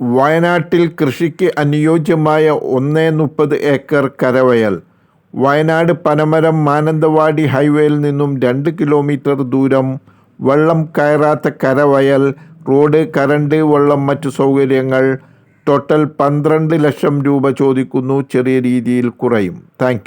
വയനാട്ടിൽ കൃഷിക്ക് അനുയോജ്യമായ ഒന്നേ മുപ്പത് ഏക്കർ കരവയൽ. വയനാട് പനമരം മാനന്തവാടി ഹൈവേയിൽ നിന്നും രണ്ട് കിലോമീറ്റർ ദൂരം വെള്ളം കയറാത്ത കരവയൽ റോഡ് കരണ്ട് വെള്ളം മറ്റു സൗകര്യങ്ങൾ ടോട്ടൽ പന്ത്രണ്ട് ലക്ഷം രൂപ ചോദിക്കുന്നു ചെറിയ രീതിയിൽ കുറയും. താങ്ക്